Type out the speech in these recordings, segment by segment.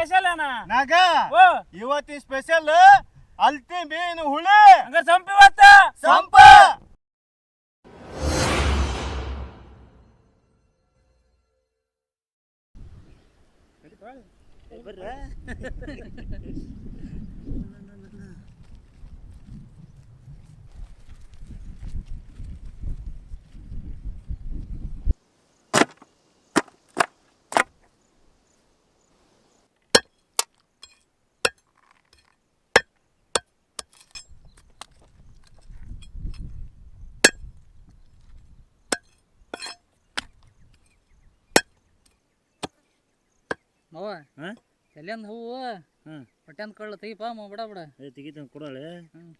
Special ಏನ ನಾಗ ಓ. ಇವತ್ತಿನ ಸ್ಪೆಷಲ್ ಅಲ್ತಿ ಮೀನು ಹುಳಿ. ಹಂಗ ಸಂಪಿ ಇವತ್ತ ಸಂಪ ಮಾವ ಹಾ? ಎಲ್ಲಿಂದ ಹೂವು ಹ್ಮ್. ಹೊಟ್ಟೆ ಕಳ್ಳ ತೆಗಿಪ ಮಾವ ಬಿಡ ಬಿಡ ತೆಗಿತ ಕೊಡೋಳೆ ಹ್ಮ್.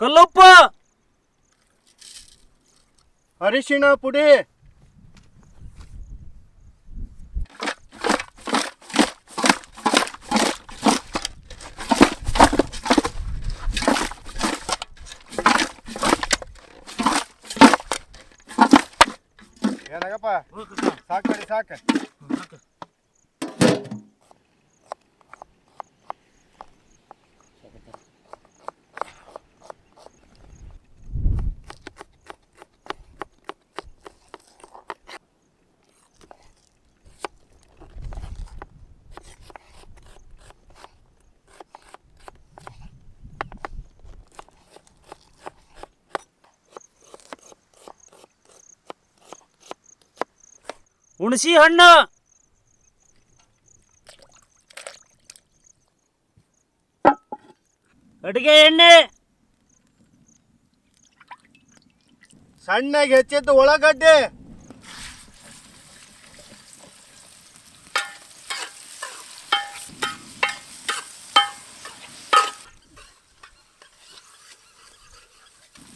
ಕಲ್ಲಪ್ಪ! ಅರಿಶಿಣ ಪುಡಿ! ಏನಾಗಪ್ಪ? ಸಾಕು ಮಾಡಿ ಸಾಕ. ಹುಣಸಿ ಹಣ್ಣು. ಅಡಿಗೆ ಎಣ್ಣೆ. ಸಣ್ಣಗೆ ಹೆಚ್ಚಿದ್ದು ಉಳ್ಳಾಗಡ್ಡೆ.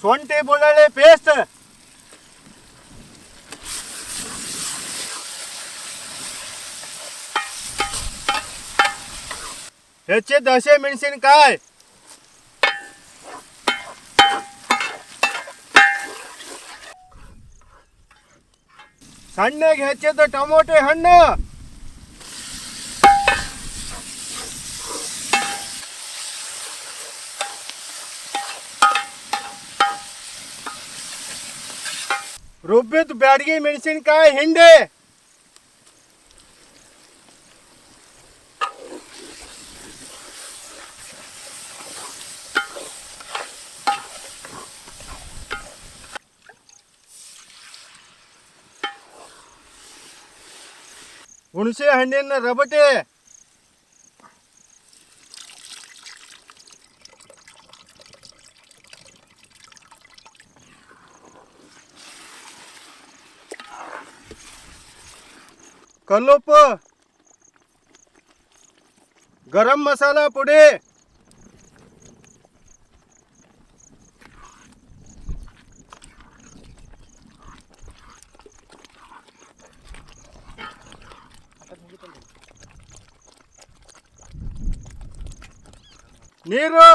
ಶುಂಠಿ ಬೆಳ್ಳುಳ್ಳಿ ಪೇಸ್ಟ್ ಹೆಚ್ಚಿದ್ದ ಹಸಿ ಮೆಣಸಿನಕಾಯಿ ಸಣ್ಣಗೆ ಹೆಚ್ಚಿದ್ದ ಟೊಮೊಟೊ ಹಣ್ಣು ರುಬ್ಬಿದ ಬ್ಯಾಡಗಿ ಮೆಣಸಿನಕಾಯಿ ಹಿಂಡಿ ಹುಣಸೆ ಹಣ್ಣಿನ ರಬಟೆ ಕಲ್ಲುಪ್ಪು ಗರಂ ಮಸಾಲ ಪುಡಿ ನೀರು.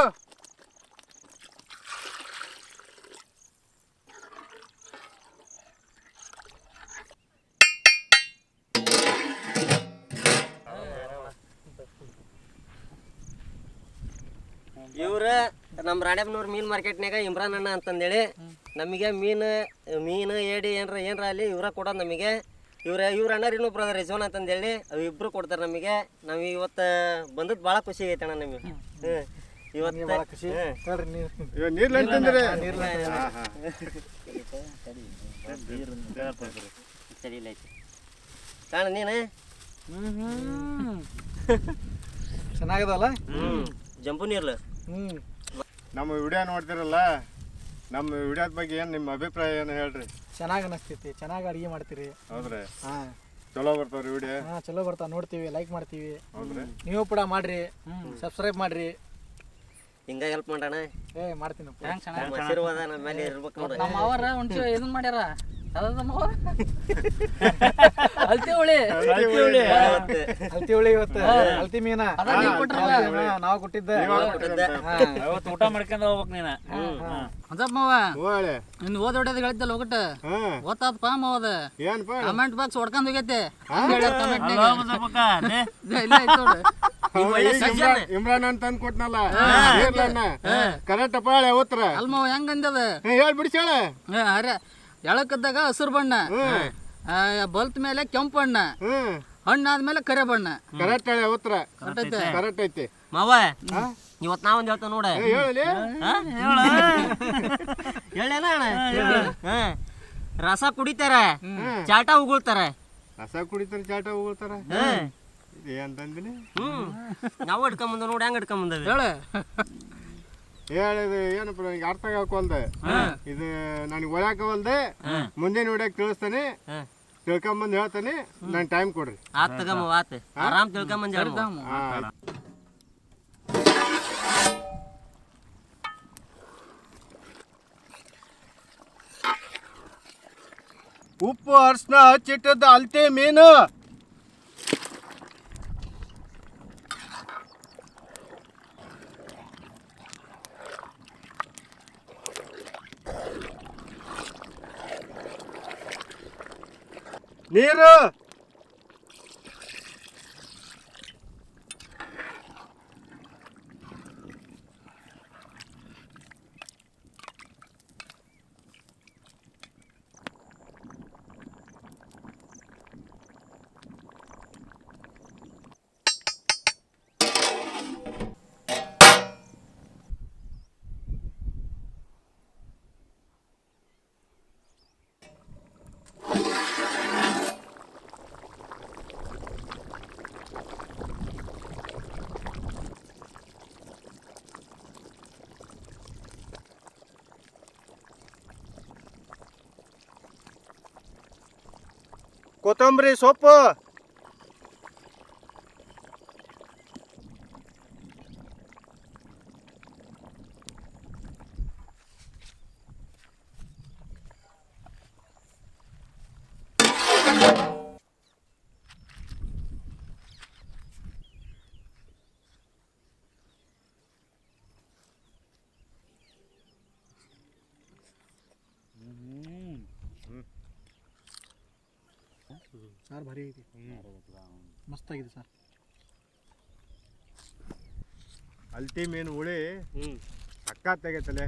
ಇವ್ರ ನಮ್ಮ ರಾಣೆಬನೂರ್ ಮೀನ್ ಮಾರ್ಕೆಟ್ನಾಗ ಇಮ್ರಾನ್ ಅಣ್ಣ ಅಂತಂದೇಳಿ. ನಮಗೆ ಮೀನು ಮೀನು, ಏಡಿ ಏನ್ರ ಏನ್ರ ಅಲ್ಲಿ ಇವ್ರ ಕೊಡೋದು ನಮಗೆ. ಇವ್ರ ಇವ್ರ ಅಣ್ಣ ಇನ್ನೊಬ್ರು ಬ್ರದರ್ ರಿಜ್ವಾನ್ ಅಂತಂದೇಳಿ, ಅವ್ ಇಬ್ರು ಕೊಡ್ತಾರೆ ನಮಗೆ. ನಾವು ಇವತ್ತು ಬಂದದ್ದು ಭಾಳ ಖುಷಿ ಆಗೈತೆ ಅಣ್ಣ ನಮಗೆ. ಹ್ಞೂ ಇವತ್ತು ಹ್ಮ್. ಇವ ನೀರ್ಲ ಅಂತಂದ್ರೆ ಸರಿ ಇಲ್ಲ ಐತಿ ಕಾಣ ನೀನು? ಚೆನ್ನಾಗದಲ್ಲ? ಹ್ಞೂ ಜಂಪು ನೀರ್ಲ. ಹ್ಞೂ ನಮ್ಮ ವಿಡಿಯೋ ನೋಡ್ತಿರಲ್ಲ ನಮ್ಮ ವಿಡಿಯೋದ ಬಗ್ಗೆ ಏನು ನಿಮ್ಮ ಅಭಿಪ್ರಾಯ ಏನು ಹೇಳ್ರಿ? ಚೆನ್ನಾಗಿ ಅನಿಸ್ತೈತಿ ಚೆನ್ನಾಗಿ ಅಡುಗೆ ಮಾಡ್ತೀರಿ. ಹೌದ್ರಿ. ಹಾಂ. ಚಲೋ ಬರ್ತಾವ್ರಿ ವಿಡಿಯೋ. ಹಾಂ ಚಲೋ ಬರ್ತಾವ ನೋಡ್ತೀವಿ ಲೈಕ್ ಮಾಡ್ತೀವಿ. ಹೌದ್ರಿ. ನೀವು ಕೂಡ ಮಾಡ್ರಿ. ಸಬ್ಸ್ಕ್ರೈಬ್ ಮಾಡ್ರಿ. ಹಿಂಗ ಹೆಲ್ಪ್ ಮಾಡೋಣ. ಏ ಮಾಡ್ತೀನಿ ನಮ್ಮ ಆಶೀರ್ವಾದ ನಮ್ಮ ಮೇಲೆ ಇರ್ಬೇಕು ನೋಡ್ರಿ ನಮ್ಮ ಅವರ ಒಂಚೂರು ಇದನ್ನ ಮಾಡ್ಯಾರ. ಅದಮ್ಮ ಅಲ್ತಿ ಹುಳಿ. ಇವತ್ತು. ಅಲ್ತಿ ಹುಳಿ ಇವತ್ತು. ಅಲ್ತಿ ಮೀನ. ಅದ ನೀವ್ ಕೊಟ್ರಲ್ಲ? ಹಾ, ನಾವು ಕೊಟ್ಟಿದ್ದೆ. ಅವತ್ತು ಊಟ ಮಾಡ್ಕೊಂಡು ಹೋಗ್ಬೇಕು ನೀನ. ಅದಪ್ಪ ಮಾವ? ಹೋಳೆ. ನಿನ್ ಓದ್ ಹೊಡ್ಯದ ಹೇಳಿದ್ದಲ್ಲ ಹೋಗಟ್ಟ ಹಾ. ಓದ್ತಾದಪ್ಪ ಮಾವದ ಏನಪ್ಪ ಕಮೆಂಟ್ ಬಾಕ್ಸ್ ಹೊಡ್ಕೊಂಡ್ ಹೋಗೈತೆ. ಹಂಗ್ ಹೇಳ್ಯಾರ comment ನಾಗ. ಮುದ್ದಪ್ಪಕ್ಕ, ಲೇ. ಇಲ್ಲ ಐತ್ ನೋಡು. ಇಮ್ರಾನ್ ಇಮ್ರಾನ್ ಅಂತ ಕೊಟ್ಟನಲ್ಲ ಕೊಟ್ನಲ್ಲ ನೀರ್ಲನ್ನ ಕರೆಕ್ಟ್ ಪಾಳೆ ಉತ್ತರ ಅಲ್ಮ ಹೆಂಗ ಹೆಂಗ್ ಅಂದದ ಹೇಳಿ ಬಿಡಿಸೇಳ ಅರೆ ಎಳಕದ್ದಾಗ ಹಸಿರು ಬಣ್ಣ. ಬಲ್ತ್ ಮೇಲೆ ಕೆಂಪು ಬಣ್ಣ. ಹಣ್ಣ ಹಣ್ಣಾದ್ಮೇಲೆ ಕರೆ ಬಣ್ಣ. ಕರೆಕ್ಟ್ ಹೇಳ ಉತ್ತರ ಕರೆಕ್ಟ್ ಕರೆಕ್ಟ್ ಐತಿ. ಮಾವ ಇವತ್ತು ನಾವು ಒಂದು ಹೇಳ್ತೇವೆ ನೋಡ. ಹೇಳಿ ಹೇಳಲಿ? ಹೇಳೇನ ಅಣ್ಣ? ರಸ ಕುಡಿತಾರ. ಚಾಟ ಉಗುಳ್ತಾರ. ರಸ ಕುಡಿತಾರ ಚಾಟ ಹೋಗ್ತಾರ ಅಂತಂದಿನಿ ಹ್ಮ್. ನಾವು ಹಿಡ್ಕೊಂಬಂದ ನೋಡಿ ಹೆಂಗ್ ಹಿಡ್ಕೊಂಬಂದವಿ ಹೇಳ. ಹೇಳಿದ ಏನಪ್ಪ ನನಗೆ ಅರ್ಥ ಹಾಕೊಂಡೆ ಇದು ನನಗೆ ಒಳಕ ಮುಂದೆ ಮುಂದಿನ ನೋಡಕ್ ತಿಳಿಸ್ತಾನೆ. ತಿಳ್ಕೊಂಬಂದು ಹೇಳ್ತಾನೆ. ನಾನು ಟೈಮ್ ಕೊಡ್ರಿ. ಆತ್ ತಗಮ್ಮ ಆತ್. ಆರಾಮ್ ತಿಳ್ಕೊಂಬಂದ ಹಾ. ಉಪ್ಪು ಅರ್ಶನ ಹಚ್ಚಿಟ್ಟದ ಅಲ್ತೆ ಮೀನು. ನೀರು ಕೊತ್ತಂಬರಿ ಸೊಪ್ಪು. ಸಾರ್ ಭಾರಿ ಐತಿ. ಮಸ್ತ್ ಆಗಿದೆ ಸರ್. ಅಲ್ತಿ ಮೀನು ಹುಳಿ? ಅಕ್ಕ ತೆಗೈತಲೆ.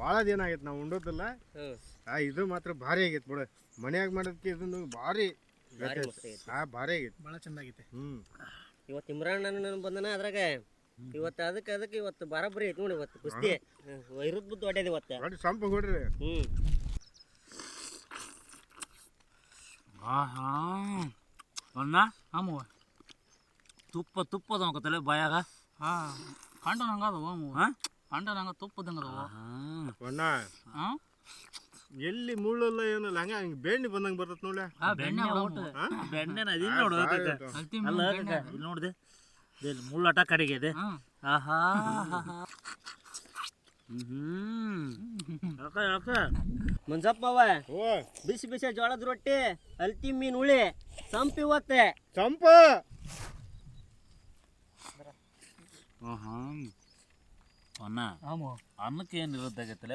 ಭಾಳ ದಿನ ಆಗೈತೆ ನಾವು ಉಂಡೋದಿಲ್ಲ. ಆ ಇದು ಮಾತ್ರ ಭಾರಿ ಆಗೈತೆ ಬಿಡು. ಮನ್ಯಾಗ ಮಾಡೋದಕ್ಕೆ ಇದನ್ನು ಭಾರಿ ಆಗೈತೆ. ಭಾರಿ ಆಗೈತೆ. ಭಾಳ ಚಂದಾಗೈತೆ ಹ್ಞೂ ಇವತ್ತು ಇಮ್ರಾನ್ ನನ್ನ ಬಂದನ ಅದ್ರಾಗ. ಇವತ್ತು ಅದಕ್ಕೆ ಅದಕ್ಕೆ ಇವತ್ತು ಬಾರಬರಿ ಐತಿ ನೋಡಿ ಇವತ್ತು ಕುಸ್ತಿ. ವಿರುದ್ಧ ಬುದ್ಧ ಹೊಡ್ಯದ ಇವತ್ತು. ಸಂಪ ಹೊಡ್ರಿ. ಹ್ಮ್. ಆಹಾ. ಅಣ್ಣ ಆಮವ ತುಪ್ಪ ತುಪ್ಪದ ಅನ್ಕೋತಲೆ ಬಾಯಾಗ? ಹಾ ಕಂಡ ನಂಗದ ಮಾವ ಹಾ? ಕಂಡ ನಂಗ ತುಪ್ಪದಂಗ ಅಣ್ಣ ಹಾ? ಎಲ್ಲಿ ಮುಳ್ಳೆಲ್ಲ ಏನಿಲ್ಲ ಹಂಗೆ ಹಂಗೆ ಬೆಣ್ಣೆ ಬಂದಂಗೆ ಬರ್ತೈತೆ ನೋಡ್ಲೆ. ಆ ಬೆಣ್ಣೆ ಒಟ್ಟು. ಬೆಣ್ಣೆನ ಅದಿನ್ ನೋಡು ಅಲ್ಲ ಇಲ್ಲಿ ನೋಡಿದೆ ಇಲ್ಲಿ ಮುಳ್ಳಾಟ ಕಡೆಗೆ ಇದೆ. ಆಹಾ. ಮಂಜಪ್ಪವ ಓ ಬಿಸಿ ಬಿಸಿ ಜೋಳದ ರೊಟ್ಟಿ ಅಲ್ತಿ ಮೀನ್ ಹುಳಿ ಸಂಪ್ ಇವತ್ತೆ. ಸಂಪ. ಅನ್ನ. ಅನ್ನಕ್ಕೆ ಏನು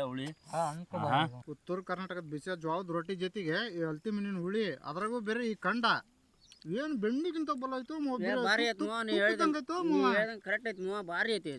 ಹುಳಿ. ಉತ್ತರ ಕರ್ನಾಟಕದ ಬಿಸಿ ಜೋಳದ ರೊಟ್ಟಿ ಜೊತೆಗೆ ಈ ಅಲ್ತಿ ಮೀನಿನ ಹುಳಿ ಅದ್ರಾಗೂ ಬೇರೆ ಈ ಕಂಡ. ಏನು ಬೆಣ್ಣಿಗಿಂತ ಬಲ ಆಯ್ತು ಭಾರಿ ಐತಿ ಮಾವ, ನೀ ಹೇಳ್ದಂಗೆ ಕರೆಕ್ಟ್ ಐತಿ ಭಾರಿ ಐತಿ